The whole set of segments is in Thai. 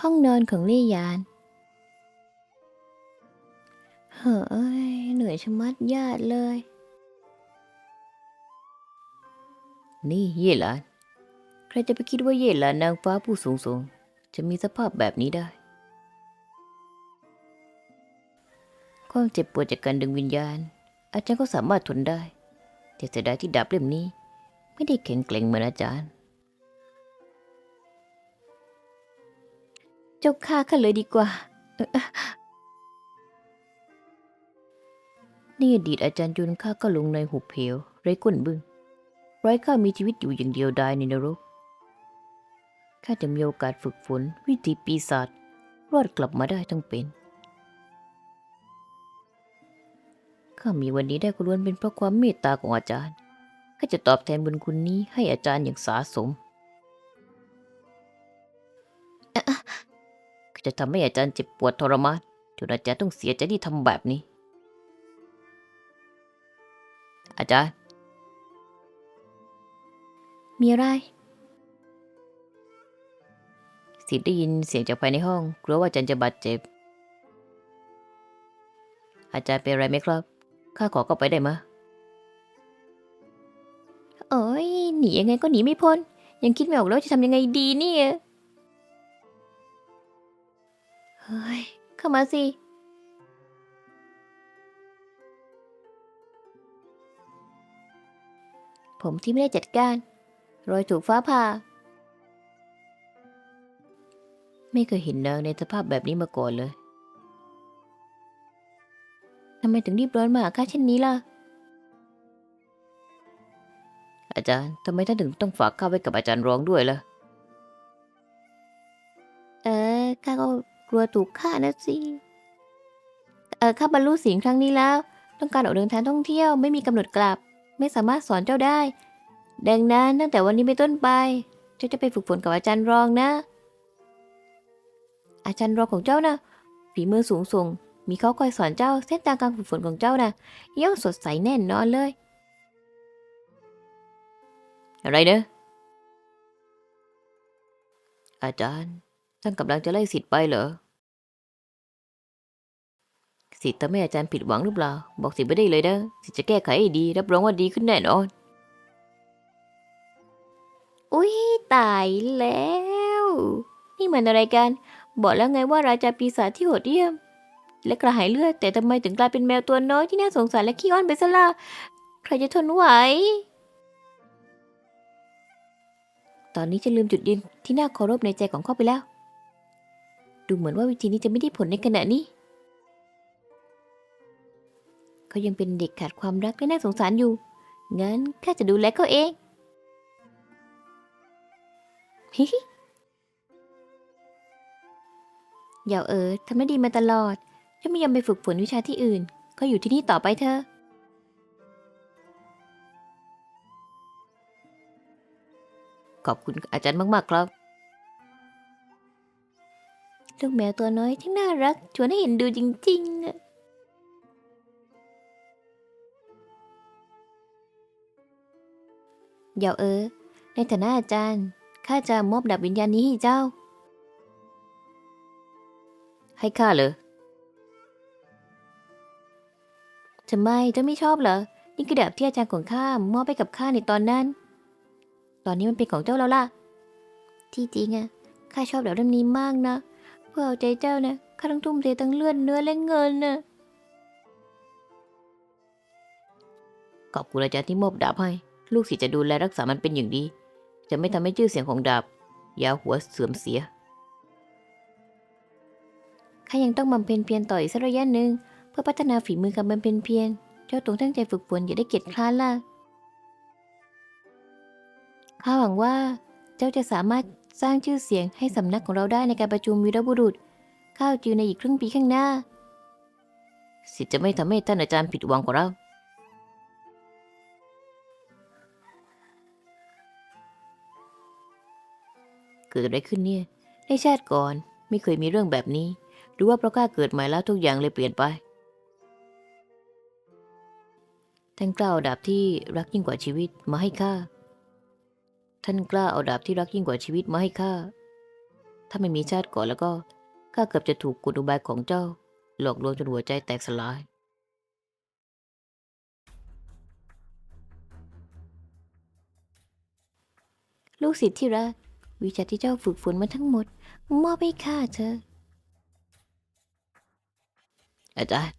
ห้องนอนของลี่ยาน เฮ้ย เหนื่อยชะมัดญาติเลย นี่เย่หลาน ใครจะไปคิดว่าเย่หลานนางฟ้าผู้สูงส่งจะมีสภาพแบบนี้ได้ ความเจ็บปวดจากการดึงวิญญาณ อาจารย์ก็สามารถทนได้ แต่เสียดายที่ดาบเล่มนี้ ไม่ได้แข็งแกร่งเหมือนอาจารย์ เจ้าฆ่าข้าเลยดีกว่า นี่อดีตอาจารย์ยุนข้าก็ลงในหุบเหวไร้ก้นบึ้งไร้ข้ามีชีวิตอยู่อย่างเดียวดายในนรก ข้าจะมีโอกาสฝึกฝน วิธีปีศาจรอดกลับมาได้ทั้งเป็น ข้ามีวันนี้ได้ก็ล้วนเป็นเพราะความเมตตาของอาจารย์ ข้าจะตอบแทนบุญคุณนี้ให้อาจารย์อย่างสาสม จะทำให้อาจารย์เจ็บปวดทรมานจนอาจารย์ต้องเสียใจที่ทำแบบนี้ อาจารย์ มีอะไรสิทธิ์ได้ยินเสียงจากภายในห้อง กลัวว่าอาจารย์จะบาดเจ็บ อาจารย์เป็นอะไรไหมครับ ข้าขอเข้าไปได้มะโอ้ยหนียังไงก็หนีไม่พ้น ยังคิดไม่ออกแล้วจะทำยังไงดีเนี่ย เข้ามาสิ ผมที่ไม่ได้จัดการ รอยถูกฟ้าผ่า ไม่เคยเห็นนางในสภาพแบบนี้มาก่อนเลย ทำไมถึงรีบร้อนมาหาข้าเช่นนี้ล่ะ อาจารย์ทำไมท่านถึงต้องฝากข้าไว้กับอาจารย์ร้องด้วยล่ะ เออข้าก็ กลัวถูกฆ่านะสิเออข้าบรรลุสิงครั้งนี้แล้ว ต้องการออกเดินทางท่องเที่ยวไม่มีกำหนดกลับ ไม่สามารถสอนเจ้าได้ ดังนั้นตั้งแต่วันนี้เป็นต้นไป เจ้าจะไปฝึกฝนกับอาจารย์รองนะ อาจารย์รองของเจ้านะฝีมือสูงส่ง มีเขาคอยสอนเจ้าเส้นทางการฝึกฝนของเจ้านะย่อมสดใสแน่นอนเลย อะไรเนอะอาจารย์ ท่านกำลังจะไล่สิทธิ์ไปเหรอ สิทธิ์ทำให้อาจารย์ผิดหวังหรือเปล่า บอกสิทธิ์ไม่ได้เลยนะ สิทธิ์จะแก้ไขให้ดี รับรองว่าดีขึ้นแน่นอน อุ้ยตายแล้ว นี่มันอะไรกัน บอกแล้วไงว่าราชาปีศาจที่โหดเหี้ยม และกระหายเลือด แต่ทำไมถึงกลายเป็นแมวตัวน้อยที่น่าสงสารและขี้อ้อนไปซะล่ะ ใครจะทนไหวตอนนี้จะลืมจุดยืนที่น่าเคารพในใจของเขาไปแล้ว ดูเหมือนว่าวิธีนี้จะไม่ได้ผลในขณะนี้ เขายังเป็นเด็กขาดความรักและน่าสงสารอยู่ งั้นข้าจะดูแลเขาเองฮิฮิย่าเออทำได้ดีมาตลอดจะไม่ยอมไปฝึกฝนวิชาที่อื่น ก็อยู่ที่นี่ต่อไปเถอะขอบคุณอาจารย์มาก ๆ ครับ ลูกแมวตัวน้อยที่น่ารัก ชวนให้เห็นดูจริงๆอะอย่าเออ ในฐานะอาจารย์ ข้าจะมอบดาบวิญญาณนี้ให้เจ้า ให้ข้าเลยทำไมเจ้าไม่ชอบเหรอ นี่คือดาบที่อาจารย์ของข้ามอบให้กับข้าในตอนนั้น ตอนนี้มันเป็นของเจ้าแล้วล่ะ ที่จริงอะข้าชอบดาบเล่มนี้มากนะเพื่อเอาใจเจ้านะข้าต้องทุ่มเททั้งเลือดเนื้อและเงินนะขอบคุณอาจารย์ที่มอบดาบให้ ลูกศิษย์จะดูแลรักษามันเป็นอย่างดี จะไม่ทำให้ชื่อเสียงของดาบยาวหัวเสื่อมเสียข้ายังต้องบำเพ็ญเพียรต่ออีกสักระยะหนึ่งเพื่อพัฒนาฝีมือการบำเพ็ญเพียร เจ้าตรงตั้งใจฝึกฝนอย่าได้เกียจคร้านล่ะ ข้าหวังว่าเจ้าจะสามารถ สร้างชื่อเสียงให้สำนักของเราได้ในการประชุมวีรบุรุษ ข้าวจิวในอีกครึ่งปีข้างหน้า สิจะไม่ทำให้ท่านอาจารย์ผิดหวังกว่าเรา เกิดอะไรขึ้นเนี่ย ในชาติก่อนไม่เคยมีเรื่องแบบนี้ หรือว่าเพราะข้าเกิดใหม่แล้วทุกอย่างเลยเปลี่ยนไปท่านกล้าเอดาบที่รักยิ่งกว่าชีวิตมาให้ข้า ท่านกล้าเอาดาบที่รักยิ่งกว่าชีวิตมาให้ข้า ถ้าไม่มีชาติก่อนแล้วก็ข้าเกือบจะถูกกุฎุบายของเจ้า หลอกลวงจนหัวใจแตกสลาย ลูกศิษย์ที่รัก วิชาที่เจ้าฝึกฝนมาทั้งหมด มอบให้ข้าเธอะอาจารย์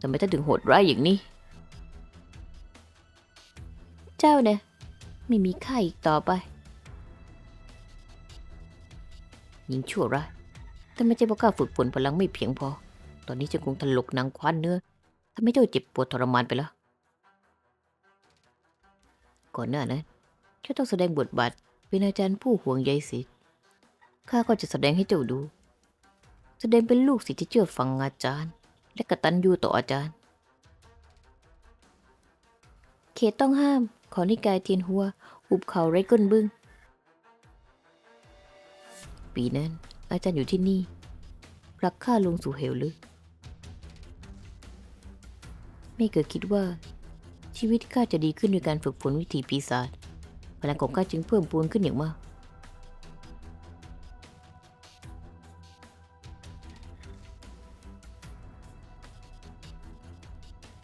ทำไมท่านถึงโหดร้ายอย่างนี้ เจ้าเนี่ย ไม่มีค่าอีกต่อไปยิงชั่วร้ายแต่ไม่ใช่เพราะข้าฝึกฝนพลังไม่เพียงพอ ตอนนี้จะคงถลกหนังคว้านเนื้อทำให้เจ้าเจ็บปวดทรมานไปแล้ว ก่อนหน้านั้นเจ้าต้องแสดงบทบาทเป็นอาจารย์ผู้ห่วงใยศิษย์ข้าก็จะแสดงให้เจ้าดู แสดงเป็นลูกศิษย์ที่เชื่อฟังอาจารย์ และกตัญญูต่ออาจารย์ เขตต้องห้าม ขอนิกายเทียนหัวหุบเขาไร้ก้นบึ้ง ปีนั้น อาจารย์อยู่ที่นี่รักข้าลงสู่เหวลึก ไม่เคยคิดว่า ชีวิตข้าจะดีขึ้นด้วยการฝึกฝนวิถีปีศาจพลังของข้าจึงเพิ่มพูนขึ้นอย่างมาก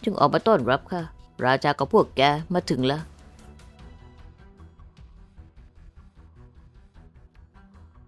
จึงออกมาต้อนรับค่ะ ราชากับพวกแกมาถึงแล้ว